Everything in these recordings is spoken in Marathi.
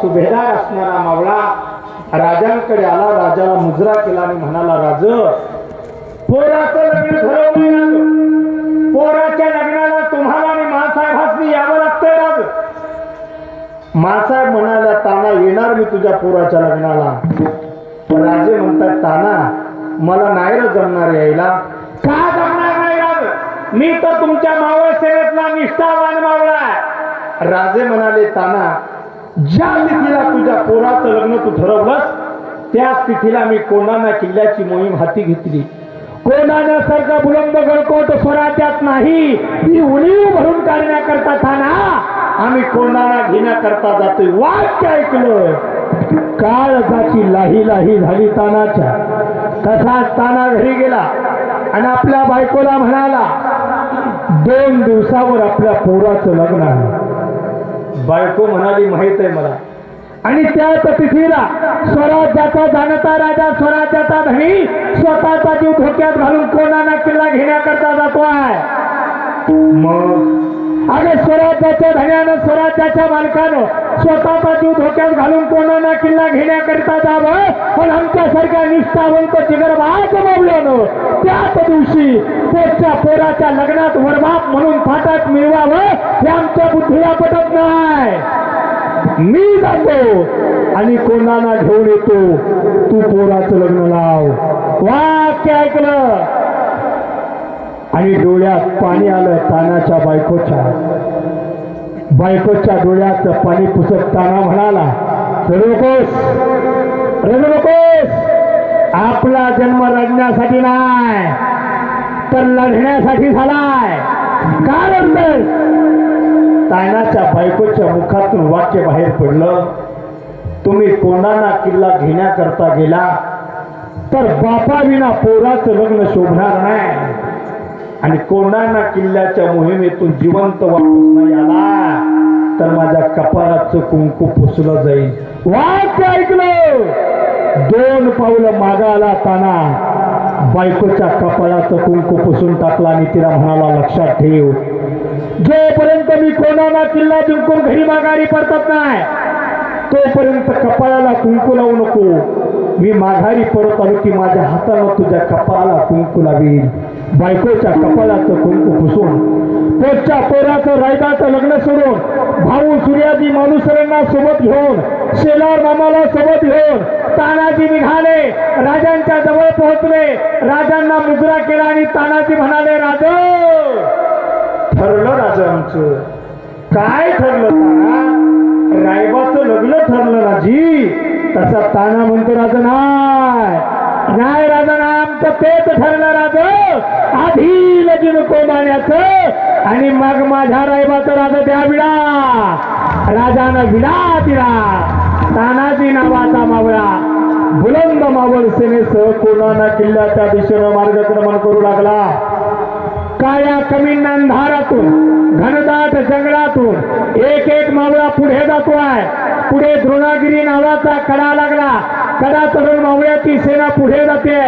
सुभेदार असणारा मावळा राजांकडे आला राजाला मुजरा केला आणि म्हणाला राज पोराचं लग्न ठरवलं पोराच्या लग्नाला तुम्हाला आणि मासाहेबांनी यावं लागतंय राज. मासाहेब म्हणाला ताना येणार मी तुझ्या पोराच्या लग्नाला. राजे म्हणतात ताना मला नाही जमणार यायला. का जमणार नाही राज? मी तर तुमच्या मावळ सेवेतला निष्ठावान मावळा राजे म्हणाले ताना ज्या तिथीला तुझ्या पोराचं लग्न तू ठरवलंस त्याच तिथीला मी कोणाना किल्ल्याची मोहीम हाती घेतली. कोंढाण्यासारखा बुलंद गळकोट स्वराज्यात नाही ती उणीव भरून काढण्याकरता थाना आम्ही कोणाला घेण्याकरता जातोय वाक्य ऐकलं. काळजाची लाही लाही झाली तानाच्या. तसाच ताना घरी गेला आणि आपल्या बायकोला म्हणाला दोन दिवसावर आपल्या पोराचं लग्न आहे. बायको म्हणाली माहीत आहे मला. आणि त्याच तिथीला स्वराज्याचा जाणता राजा स्वराज्याचा धनी स्वतःचा जीव धोक्यात घालून कोणाना किल्ला घेण्याकरता जातो आहे मग? अरे स्वराज्याच्या धन्यानं स्वराज्याच्या मालकानं स्वतःसाठी धोक्यात घालून कोणाना किल्ला घेण्याकरिता जावं? पण आमच्यासारख्या निष्ठावंत जिगरबाज मावल्यानं त्याच दिवशी पोटच्या पोराच्या लग्नात वरबाप म्हणून फाटात मिळवावं हे आमच्या बुद्धीला पटत नाही. मी जातो आणि कोणाला घेऊन येतो? तू पोराचं लग्न लाव. वाक्य ऐकलं. आणि डोळ्यात पाणी आलं तानाच्या बायकोच्या. बायकोच्या डोळ्यात पाणी पुसत ताना म्हणाला रडू नकोस आपला जन्म रडण्यासाठी नाही तर लढण्यासाठी झालाय. कारण रडतोस तानाच्या बायकोच्या मुखातून वाक्य बाहेर पडलं तुम्ही कोणाला किल्ला घेण्याकरता गेला तर बापा विना पोराचं लग्न शोभणार नाही. आणि कोंढाणा किल्ल्याच्या मोहिमेतून जिवंत वापस नाही आला तर माझ्या कपाळाचं कुंकू पुसलं जाईल. वाक्य ऐकलं. दोन पावलं मागाला ताना बायकोच्या कपाळाचं कुंकू पुसून टाकला आणि तिला म्हणाला लक्षात ठेव. जोपर्यंत मी कोणाला किल्ला जिंकून घरी माघारी पडतात नाही तोपर्यंत कपाळाला कुंकू लावू नको. मी माघारी परत आलो की माझ्या हाताला तुझ्या कपाळाला कुंकू लावील बायकोच्या कपाळाचं कुंकू पुसून पोटच्या पोराचं रायदाचं लग्न सोडून भाऊ सूर्यादी मानुसरांना सोबत घेऊन शेलार मामाला सोबत घेऊन तानाजी निघाले राजांच्या जवळ पोहोचले. राजांना मुजरा केला आणि तानाजी म्हणाले राज. ठरलं राजा आमचं. काय ठरलं रायबाचं लग्न ठरलं राजी. तसा ताना म्हणतो राजा नाही नाही राजा ना आमचं तेच ठरणार राज. आधी लगीन कोंबाण्याचं आणि मग माझ्या रायबाचं राजा द्या विडा. राजानं विडा दिला. तानाजी नावाचा मावळा. बुलंद मावळ सेनेसह कोणाना किल्ल्याच्या दिशेनं मार्गक्रमण करू लागला? काळ्या कमी अंधारातून घनदाट जंगलातून एक एक मावळा पुढे जातो आहे. पुढे द्रोणागिरी नावाचा कडा लागला. कडा चढून मावळ्याची सेना पुढे जाते.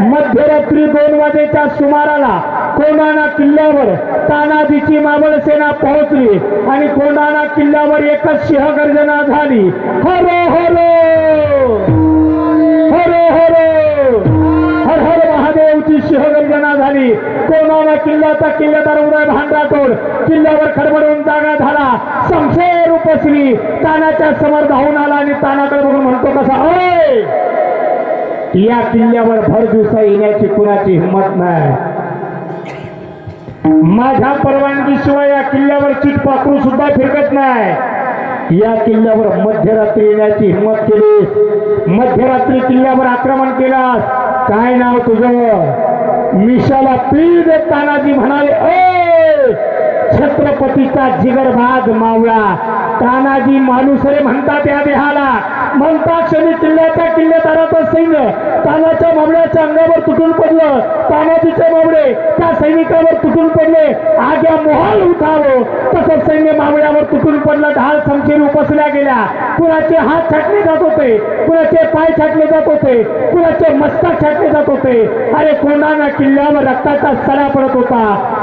मध्यरात्री दोन वाजेच्या सुमाराला कोंडाणा किल्ल्यावर तानाजीची मावळ सेना पोहोचली आणि कोंडाणा किल्ल्यावर एकच सिंहगर्जना झाली. हरो हरो! किल्ल्याचा किल्लेदार उदय भांडातोड किल्ल्यावर खडबडून जागा झाला. संशय उपसली तानाच्या समोर धावून आला आणि तानाकडे बघून म्हणतो कसा ओय! या किल्ल्यावर भर दिवसा येण्याची कुणाची हिंमत नाही. माझ्या परवानगीशिवाय या किल्ल्यावर चिट पाखरू सुद्धा फिरकत नाही. या किल्ल्यावर मध्यरात्री येण्याची हिंमत केली. मध्यरात्री किल्ल्यावर आक्रमण केलास. काय नाव तुझं? मिशाला पीड देत तानाजी म्हणाले ए छत्रपतीचा जिगरबाज मावळा. तानाजी मालुसरे म्हणतात या देहाला म्हणता क्षणी किल्ल्याच्या किल्लेदाराचा सैन्य तानाच्या बाबड्याच्या अंगावर तुटून पडलं. तानाजीचे मावळे त्या सैनिकावर तुटून पडले. आग्या मोहाल उठावं. तसं सैन्य मावळ्यावर तुटून पडलं. ढाल समशीर उपसल्या गेल्या. कुणाचे हात छाटले जात होते? कुणाचे पाय छाटले जात होते? कुणाचे मस्तक छाटले जात होते? अरे कोणाना किल्ल्यावर रक्ताचा सडा पडत होता?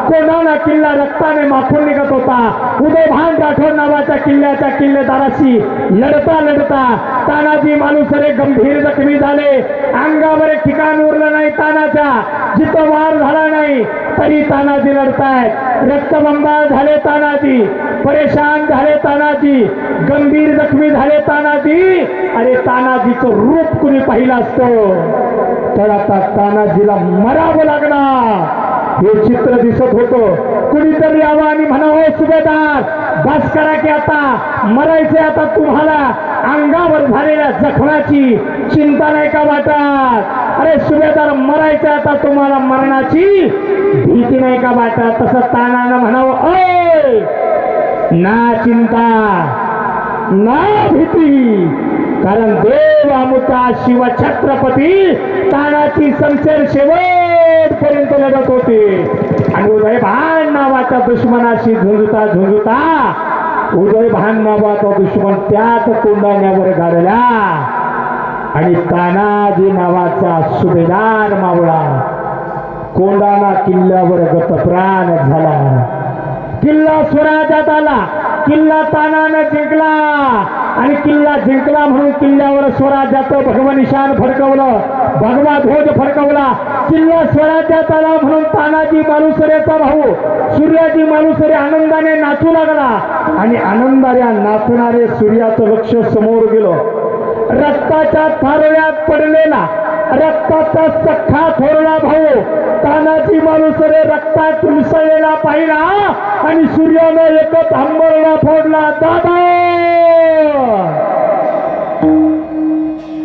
कोणाला किल्ला रक्ताने माखून निघत होता? उदयभान राठोड नावाच्या किल्ल्याच्या किल्लेदाराशी लढता लढता तानाजी मालुसरे गंभीर जखमी झाले. अंगावर एक ठिकाण उरलं नाही तानाच्या. जिथं वार झाला नाही तरी तानाजी लढतायत. रक्तबंबाळ झाले तानाजी परेशान झाले तानाजी गंभीर जखमी झाले तानाजी. अरे तानाजीचं रूप कुणी पाहिलं असतो? तर आता तानाजीला मरावं लागणार. हे चित्र दिसत होतं. कुणीतरी यावं आणि म्हणावं सुभेदार बस करा की आता. मरायचे आता तुम्हाला. अंगावर झालेल्या जखमाची चिंता नाही का वाटत? अरे सुभेदार मरायचे आता तुम्हाला मरणाची भीती नाही का वाटत? तसं तानानं म्हणावं अय ना चिंता ना भीती. कारण देव अमुता शिव छत्रपती तानाची शेवट. शेवटपर्यंत लढत होती. आणि उदय भान नावाच्या दुश्मनाशी झुंजता झुंजता उदय भान नावाचा दुश्मन त्याच कोंडाण्यावर गाडला. आणि तानाजी नावाचा सुभेदार मावळा कोंडाणा किल्ल्यावर गतप्राण झाला. किल्ला स्वराज्यात आला. किल्ला तानानं जिंकला. आणि किल्ला जिंकला म्हणून किल्ल्यावर स्वराज्याचं भगवा निशान फडकवलं भगवा ध्वज फडकवला. किल्ला स्वराज्यात आला म्हणून तानाजी मालुसरेचा भाऊ सूर्याजी मालुसरे आनंदाने नाचू लागला. आणि आनंदाने नाचणारे सूर्याचं लक्ष समोर गेलं. रक्ताच्या थारोळ्यात पडलेला रक्ताचा सख्खा थोरला भाऊ तानाजी रे रक्तात मिसळलेला पाहिला आणि सूर्यानं एकच हंबरला फोडला. दादा!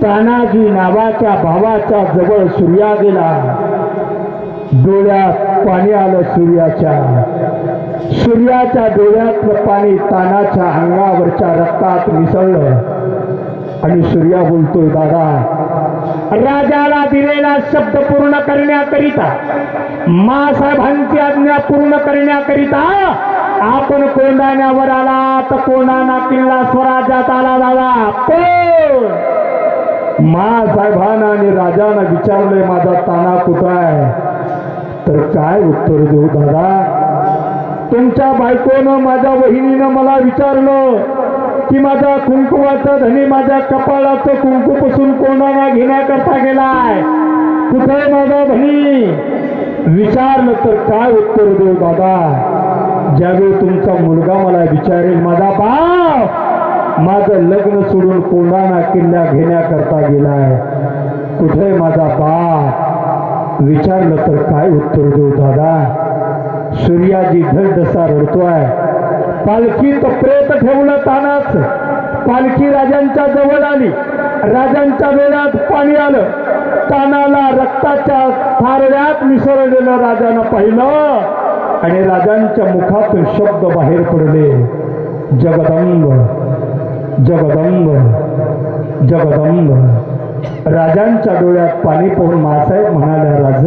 तानाजी नावाच्या भावाच्या जवळ सूर्या गेला. डोळ्यात पाणी आलं सूर्याच्या. सूर्याच्या डोळ्यातलं पाणी तानाच्या अंगावरच्या रक्तात मिसळलं. आणि सूर्या बोलतोय दादा राजाला दिलेला शब्द पूर्ण करण्याकरिता मासाहेबांची आज्ञा पूर्ण करण्याकरिता आपण कोंडाण्यावर आला तर कोंडाणा किल्ला स्वराज्यात आला दादा. पण मासाहेबांना आणि राजानं विचारलंय माझा ताना कुठं आहे? तर काय उत्तर देऊ दादा? तुमच्या बायकोनं माझ्या वहिनीनं मला विचारलं की माझा कुंकुमाचा धनी माझ्या कपाळाचं कुंकू पासून कोणाला घेण्याकरता गेलाय? कुठे माझा धनी? विचारलं तर काय उत्तर देऊ बाबा? ज्यावेळी तुमचा मुलगा मला विचारेल माझा बाप माझं लग्न सोडून कोणाला किल्ला घेण्याकरता गेलाय? कुठे माझा बाप? विचारलं तर काय उत्तर देऊ दादा? सूर्याजी धडधसा रडतोय. पालखीत प्रेत ठेवलं तानाच पालखी राजांच्या जवळ आली. राजांच्या वेळात पाणी आलं. तानाला रक्ताच्या थारड्यात मिसळलेलं राजानं पाहिलं. आणि राजांच्या मुखातून शब्द बाहेर पडले. जगदंब जगदंब जगदंब. राजांच्या डोळ्यात पाणी पाहून मासाहेब म्हणाले राज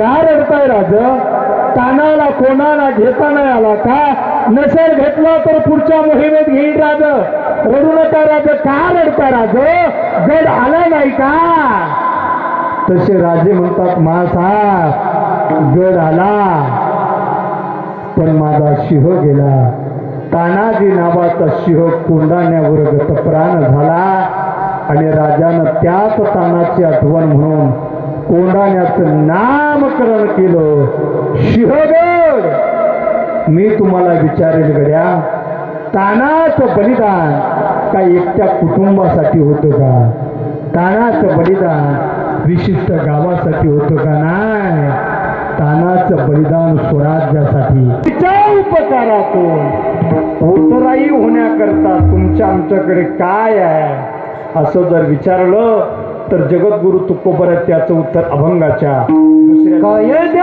काय रडताय राज? कानाला कोणाला घेता नाही आला का? नसेल घेतला तर पुढच्या मोहिमेत घेईल राज. रडू नका राज का रडता राज? गड आला नाही का? तसे राजे म्हणतात माझा गड आला पण माझा शिह गेला. तानाजी नावाचा शिह कोंडाण्यावर गतप्राण झाला आणि राजानं त्याच तानाची आठवण म्हणून कोंडाण्याचं नामकरण केलं. सिंहगड मी तुम्हाला विचारेल गड्या तानाचं बलिदान काय एकट्या कुटुंबासाठी होतं का? तानाचं बलिदान विशिष्ट गावासाठी होतं का नाही? तानाचं बलिदान स्वराज्यासाठी. तिच्या उपकारातून. उतराई होण्याकरता तुमच्या आमच्याकडे काय आहे? असं जर विचारलं तर जगद्गुरु तुकोबर त्याचं उत्तर अभंगाच्या दुसऱ्या